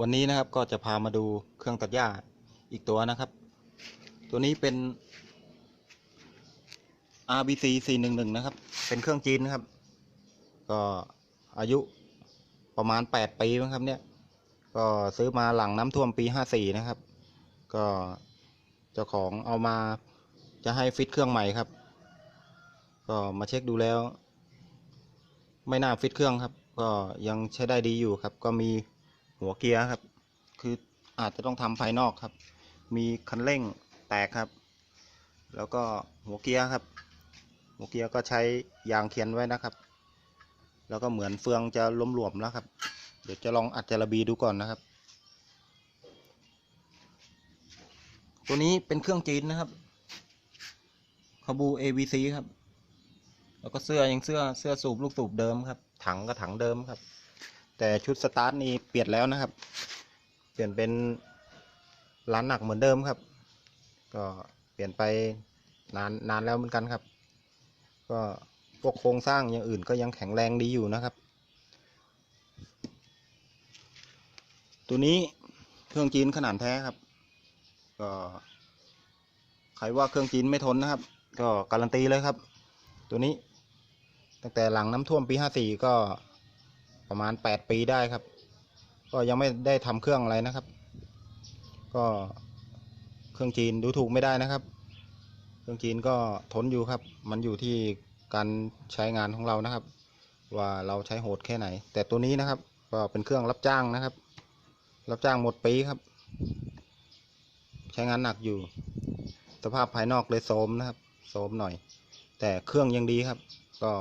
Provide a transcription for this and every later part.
วันนี้นะครับก็จะพามาดูเครื่องตัดหญ้าอีกตัวนะครับ ตัวนี้เป็น RBC 411 นะครับ เป็นเครื่องจีนนะครับ ก็อายุประมาณ 8 ปีนะครับเนี่ย ก็ซื้อมาหลังน้ำท่วมปี 54 นะครับ ก็เจ้าของเอามาจะให้ฟิตเครื่องใหม่ครับ ก็มาเช็คดูแล้ว ไม่น่าฟิตเครื่องครับ ก็ยังใช้ได้ดีอยู่ครับ ก็มี หัวเกียร์ครับ คืออาจจะต้องทำภายนอกครับ มีคันเร่งแตกครับ แล้วก็หัวเกียร์ครับ หัวเกียร์ก็ใช้ยางเคียนไว้นะครับ แล้วก็เหมือนเฟืองจะล้มหลวมแล้วครับ เดี๋ยวจะลองอัดจาระบีดูก่อนนะครับ ตัวนี้เป็นเครื่องจีนนะครับคาบู ABC ครับ แล้วก็เสื้อยังเสื้อเสื้อสูบลูกสูบเดิมครับ ถังก็ถังเดิมครับ แต่ชุดสตาร์ทนี่เปลี่ยนแล้วนะครับ เปลี่ยนเป็นร้านหนักเหมือนเดิมครับ ก็เปลี่ยนไปนานนานแล้วเหมือนกันครับ ก็พวกโครงสร้างอย่างอื่นก็ยังแข็งแรงดีอยู่นะครับ ตัวนี้เครื่องจีนขนาดแท้ครับ ก็ใครว่าเครื่องจีนไม่ทนนะครับ ก็การันตีเลยครับ ตัวนี้ ตั้งแต่หลังน้ำท่วมปีห้าสี่ก็ ประมาณแปดปีได้ครับ ก็ยังไม่ได้ทำเครื่องอะไรนะครับ ก็เครื่องจีนดูถูกไม่ได้นะครับ เครื่องจีนก็ทนอยู่ครับ มันอยู่ที่การใช้งานของเรานะครับ ว่าเราใช้โหดแค่ไหน แต่ตัวนี้นะครับ ก็เป็นเครื่องรับจ้างนะครับ รับจ้างหมดปีครับ ใช้งานหนักอยู่ สภาพภายนอกเลยโทรมนะครับโทรมหน่อย แต่เครื่องยังดีครับ ก็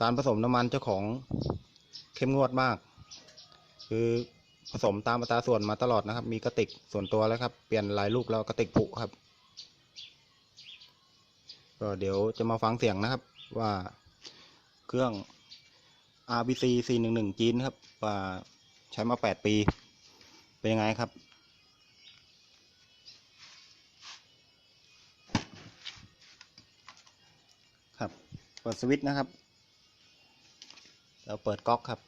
การผสมน้ำมันเจ้าของ เข้มงวดมาก คือผสมตามอัตราส่วนมาตลอดนะครับ มีกระติกส่วนตัวแล้วครับ เปลี่ยนลายลูกแล้วกระติกผุครับ ก็เดี๋ยวจะมาฟังเสียงนะครับว่าเครื่อง RBC 411จีนครับว่าใช้มา 8 ปี เป็นยังไงครับครับเปิดสวิตช์นะครับ แล้วเปิดก๊อกครับ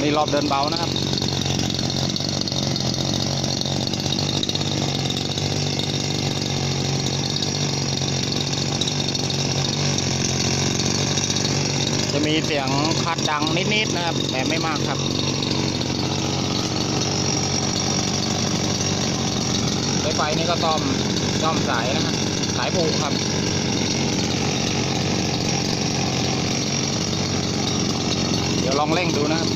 นี่รอบเดินเบานะครับจะมีเสียงคัดดังนิดๆนะครับ แต่ไม่มากครับ สาย ไฟนี่ก็ซ่อมซ่อมสายนะครับสายผูกครับเดี๋ยวลองเร่งดูนะครับ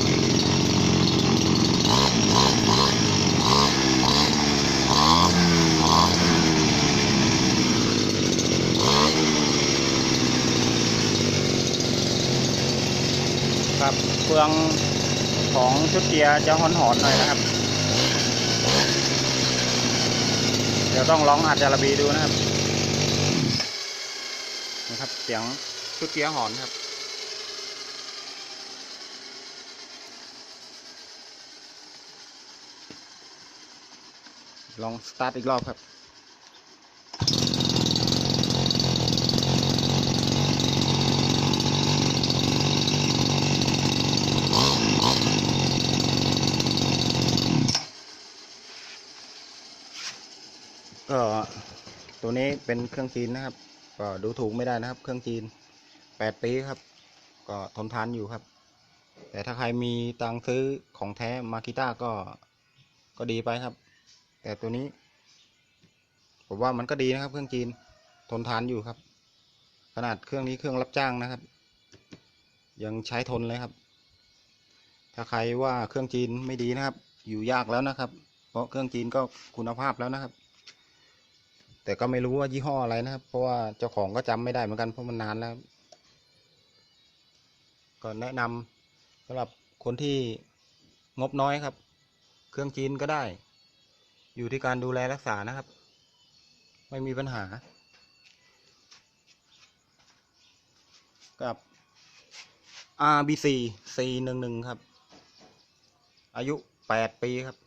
ครับเฟืองของชุดเกียร์จะหอนๆหน่อยนะครับ เดี๋ยวต้องลองอัดจาระบีดูนะครับนะครับเสียงชุดเกียร์หอนครับลองสตาร์ทอีกรอบครับ ก็ตัวนี้เป็นเครื่องจีนนะครับ ก็ดูถูกไม่ได้นะครับ เครื่องจีนแปดปีครับ ก็ทนทานอยู่ครับ แต่ถ้าใครมีตังค์ซื้อของแท้มาคิต้าก็ก็ดีไปครับ แต่ตัวนี้ ผมว่ามันก็ดีนะครับ เครื่องจีนทนทานอยู่ครับ ขนาดเครื่องนี้เครื่องรับจ้างนะครับ ยังใช้ทนเลยครับ ถ้าใครว่าเครื่องจีนไม่ดีนะครับ อยู่ยากแล้วนะครับ เพราะเครื่องจีนก็คุณภาพแล้วนะครับ แต่ก็ไม่รู้ว่ายี่ห้ออะไรนะครับ เพราะว่าเจ้าของก็จำไม่ได้เหมือนกันเพราะมันนานแล้ว ก็แนะนำสำหรับคนที่งบน้อยครับ เครื่องจีนก็ได้ อยู่ที่การดูแลรักษานะครับ ไม่มีปัญหา กับ RBC 411 ครับ อายุ 8 ปีครับ